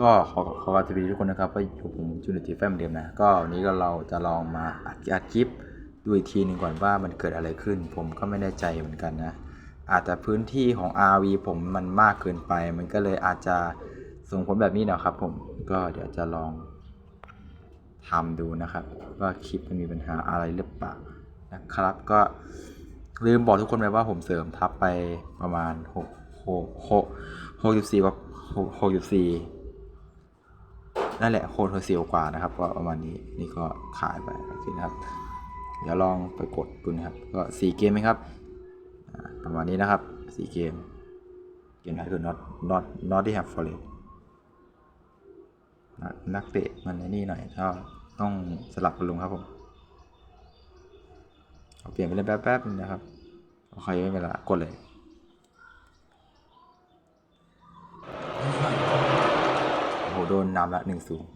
ก็ขอขอกราบสวัสดีทุกคนนะครับก็อยู่ผมจูเนติแฟมเดิมนะ ก็วันนี้ก็เราจะลองมาอัดอัดคลิปดูอีกทีหนึ่งก่อนว่ามันเกิดอะไรขึ้น ผมก็ไม่แน่ใจเหมือนกันนะ อาจจะพื้นที่ของ RV ผมมันมากเกินไป มันก็เลยอาจจะส่งผลแบบนี้นะครับ ผมก็เดี๋ยวจะลองทำดูนะครับ ว่าคลิปมันมีปัญหาอะไรหรือเปล่านะครับ ก็ลืมบอกทุกคนไปว่าผมเสริมทับไปประมาณ6 6 6 64กว่า64 นั่นแหละโคตรเสียวกว่านะครับ ก็ประมาณนี้นี่ก็ขายไปโอเคนะครับ เดี๋ยวลองไปกดดูนะครับ ก็สี่เกมไหมครับประมาณนี้นะครับสี่เกมเกมไหนคือ not not not ที่ have for it นักเตะมันในนี่หน่อยก็ต้องสลับกันลงครับผมเอาเปลี่ยนไปเล่นแป๊บๆนึงนะครับโอเคไม่เป็นไรกดเลย โอ้โห โด นนำละหนึ่งศูนย์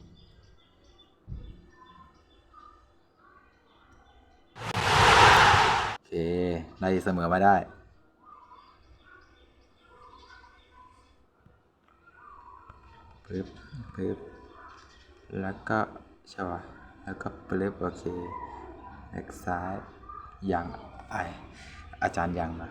โอเคไล่เสมอมาได้ ปึ๊บ ปึ๊บ แล้วก็ใช่ป่ะแล้วก็ปึ๊บ โอเคแบ็กซ้ายยังไออาจารย์ยังนะ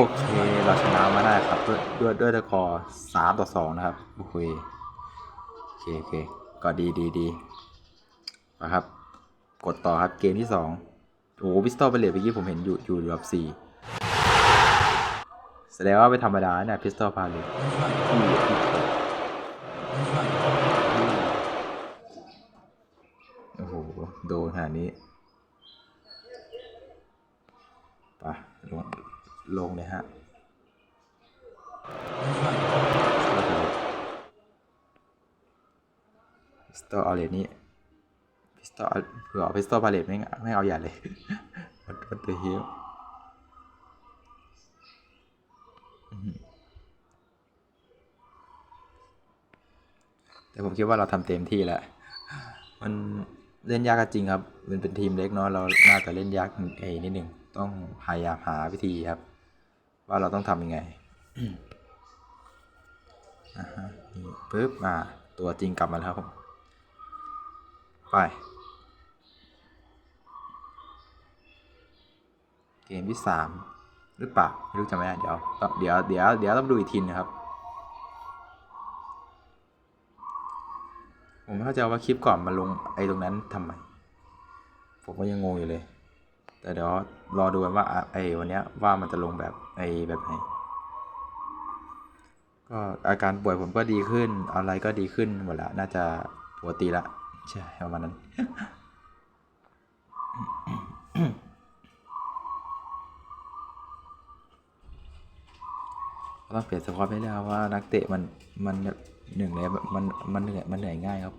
โอเคเราชนะมาได้ครับด้วยด้วยด้วยสกอสามต่อสองนะครับโอเคโอเคโอเคก็ดีดีดีนะครับ กดต่อครับเกมที่สองโอ้พิสตอลเบลเลตเมื่อกี้ผมเห็นอยู่อยู่ระดับสี่แสดงว่าไม่ธรรมดาเนี่ยพิสตอลพาเลตโอ้โหโดนขนาดนี้ไปลง ลงเลยฮะพิสตอลเอาเลนนี้พิสตอลเผื่อเอาพิสตอลพาเลตไม่งไม่เอาอย่าเลยวัดวัดเฮิลแต่ผมคิดว่าเราทำเต็มที่แล้ว มันเล่นยากก็จริงครับ มันเป็นทีมเล็กเนาะ เราน่าจะเล่นยากเอนิดหนึ่ง ต้องพยายามหาวิธีครับ ว่าเราต้องทำยังไงอ่าฮะนี่ปึ๊บมาตัวจริงกลับมาแล้วครับไป เกมที่สามหรือเปล่าไม่รู้จำไม่ได้เดี๋ยวเดี๋ยวเดี๋ยวเดี๋ยวต้องดูอีกทีนะครับ ผมไม่เข้าใจว่าคลิปก่อนมาลงไอ้ตรงนั้นทำไม ผมก็ยังงงอยู่เลย แต่เดี๋ยวรอดูกันว่าไอ้วันนี้ว่ามันจะลงแบบไอ้แบบไหนก็อาการป่วยผมก็ดีขึ้นอะไรก็ดีขึ้นหมดละน่าจะปกติละใช่ประมาณนั้นต้องเปลี่ยนสควอตไปแล้วว่านักเตะมันมันหนึ่งเลยมันมันเหนื่อยมันเหนื่อยง่ายครับ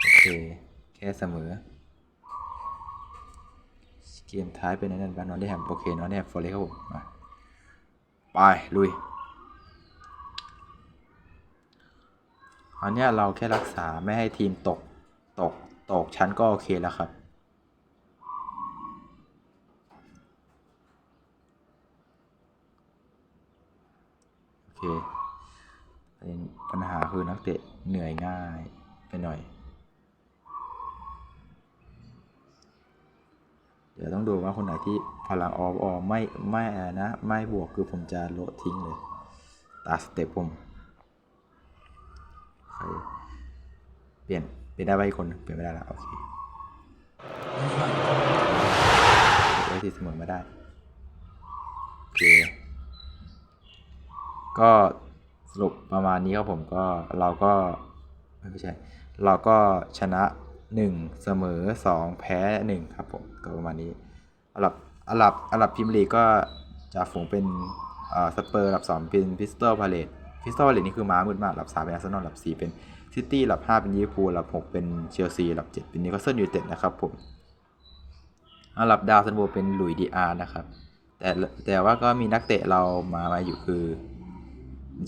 โอเค แค่เสมอ กมท้ายเป็นอันนั้นบ้านนอนได้แฮมโอเคนอนได้แฮมฟอร์เรสครับผมาไป ลุยอันนี้เราแค่รักษาไม่ให้ทีมตกตกตกชั้นก็โอเคแล้วครับ โอเคปัญหาคือนักเตะเหนื่อยง่ายไปหน่อย เดี๋ยวต้องดูว่าคนไหนที่พลังออฟออไม่ไม่อะไรนะไม่บวกคือผมจะโละทิ้งเลยตาสเต็ปผมเปลี่ยนเปลี่ยนได้ไหมคน เปลี่ยนไม่ได้แล้วโอเคได้ที่เสมอมาได้โอเคก็สรุปประมาณนี้ครับผมก็เราก็ไม่ใช่เราก็ชนะ 1 เสมอ 2 แพ้ 1 ครับผม ก็ประมาณนี้อันดับอันดับอันดับพิมลีก็จะฝูงเป็นอ่าสเปอร์อันดับ 2 เป็นพิสตอลพาเลตพิสตอลพาเลตนี่คือม้ามืดมากอันดับ 3 เป็นอาร์เซนอลอันดับ 4 เป็นซิตี้อันดับ 5 เป็นลิเวอร์พูลอันดับ 6 เป็นเชลซีอันดับ 7 เป็นนิวคาสเซิลยูไนเต็ดนะครับผมอันดับดาวซันโบเป็นหลุยดีอาร์นะครับ แต่แต่ว่าก็มีนักเตะเรามามาอยู่คือ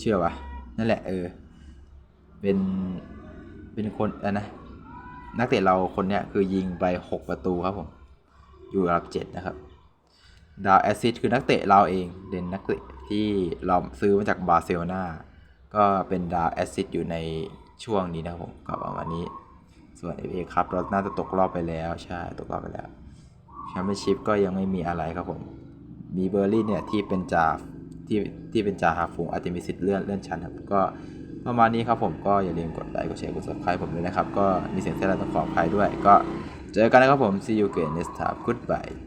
เชื่อปะนั่นแหละเออเป็นเป็นคนอะนะ นักเตะเราคนเนี้ยคือยิงไป 6 ประตูครับผม อยู่อันดับ7นะครับ ดาวแอซิสคือนักเตะเราเองเด่นนักเตะที่เราซื้อมาจากบาร์เซโลนาก็เป็นดาวแอซิสอยู่ในช่วงนี้นะครับผมก็ประมาณนี้ ส่วน FA ครับเราน่าจะตกรอบไปแล้ว ใช่ตกรอบไปแล้วแชมเปี้ยนชิพก็ยังไม่มีอะไรครับผม มีเบอร์ลี่เนี่ยที่เป็นจ่าที่ที่เป็นจ่าหาฝูงอาจจะมีสิทธิ์เลื่อนเลื่อนชั้นครับก็ ประมาณนี้ครับผมก็อย่าลืมกดไลค์กดแชร์กด subscribe ผมด้วยนะครับ ก็มีเสียงเสียงต้องขออภัยด้วย ก็เจอกันนะครับผม see you again next time goodbye